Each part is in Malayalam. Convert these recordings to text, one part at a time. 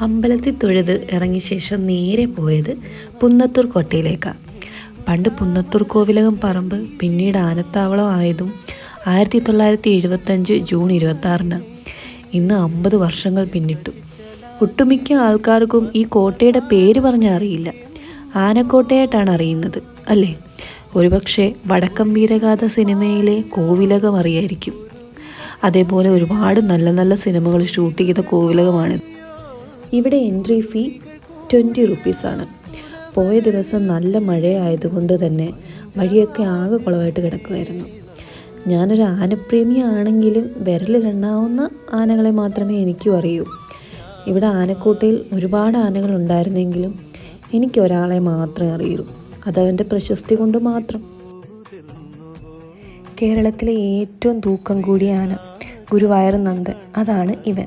അമ്പലത്തിൽ തൊഴുത് ഇറങ്ങിയ ശേഷം നേരെ പോയത് പുന്നത്തൂർ കോട്ടയിലേക്കാണ് പണ്ട് പുന്നത്തൂർ കോവിലകം പറമ്പ് പിന്നീട് ആനത്താവളം ആയതും ആയിരത്തി തൊള്ളായിരത്തി എഴുപത്തഞ്ച് ജൂൺ ഇരുപത്തി ആറിന് ഇന്ന് അമ്പത് വർഷങ്ങൾ പിന്നിട്ടു. ഒട്ടുമിക്ക ആൾക്കാർക്കും ഈ കോട്ടയുടെ പേര് പറഞ്ഞാൽ അറിയില്ല. ആനക്കോട്ടയായിട്ടാണ് അറിയുന്നത് അല്ലേ? ഒരുപക്ഷെ വടക്കം വീരഗാഥ സിനിമയിലെ കോവിലകം അറിയായിരിക്കും. അതേപോലെ ഒരുപാട് നല്ല നല്ല സിനിമകൾ ഷൂട്ട് ചെയ്ത കോവിലകമാണിത്. ഇവിടെ എൻട്രി ഫീ ട്വന്റി റുപ്പീസാണ് പോയ ദിവസം നല്ല മഴയായതുകൊണ്ട് തന്നെ വഴിയൊക്കെ ആകെ കുളമായിട്ട് കിടക്കുമായിരുന്നു ഞാനൊരു ആനപ്രേമി ആണെങ്കിലും വിരലിലെണ്ണാവുന്ന ആനകളെ മാത്രമേ എനിക്കും അറിയൂ. ഇവിടെ ആനക്കൂട്ടയിൽ ഒരുപാട് ആനകൾ ഉണ്ടായിരുന്നെങ്കിലും എനിക്ക് ഒരാളെ മാത്രമേ അറിയൂ. അതവന്റെ പ്രശസ്തി കൊണ്ട് മാത്രം. കേരളത്തിലെ ഏറ്റവും തൂക്കം കൂടിയ ആന ഗുരുവായൂർ നന്ദൻ. അതാണ് ഇവൻ.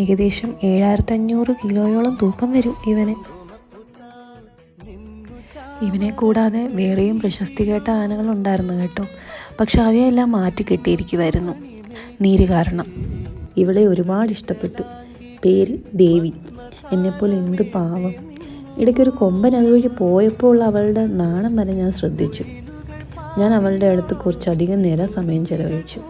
ഏകദേശം ഏഴായിരത്തി അഞ്ഞൂറ് കിലോയോളം തൂക്കം വരും ഇവന്. ഇവനെ കൂടാതെ വേറെയും പ്രശസ്തി കേട്ട ആനകൾ ഉണ്ടായിരുന്നു കേട്ടോ. പക്ഷെ അവയെല്ലാം മാറ്റി കെട്ടിയിരിക്കുമായിരുന്നു നീര് കാരണം. ഇവളെ ഒരുപാട് ഇഷ്ടപ്പെട്ടു. പേര് ദേവി. എന്നെപ്പോലെ എന്ത് പാവം. ഇടയ്ക്കൊരു കൊമ്പൻ അതുവഴി പോയപ്പോൾ ഉള്ള അവളുടെ നാണം വരെ ഞാൻ ശ്രദ്ധിച്ചു. ഞാൻ അവളുടെ അടുത്ത് കുറച്ചധികം നേരം സമയം ചെലവഴിച്ചു.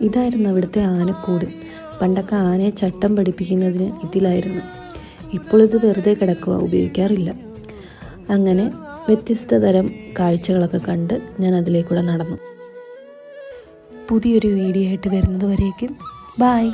ഇതായിരുന്നു അവിടുത്തെ ആനക്കൂട്. പണ്ടൊക്കെ ആനയെ ചട്ടം പഠിപ്പിക്കുന്നതിന് ഇതിലായിരുന്നു. ഇപ്പോൾ ഇത് വെറുതെ കിടക്കുക ഉപയോഗിക്കാറില്ല. അങ്ങനെ വ്യത്യസ്ത തരം കാഴ്ചകളൊക്കെ കണ്ട് ഞാൻ അതിലേക്കൂടെ നടന്നു. പുതിയൊരു വീഡിയോ ആയിട്ട് വരുന്നത് വരേക്കും. ബായ്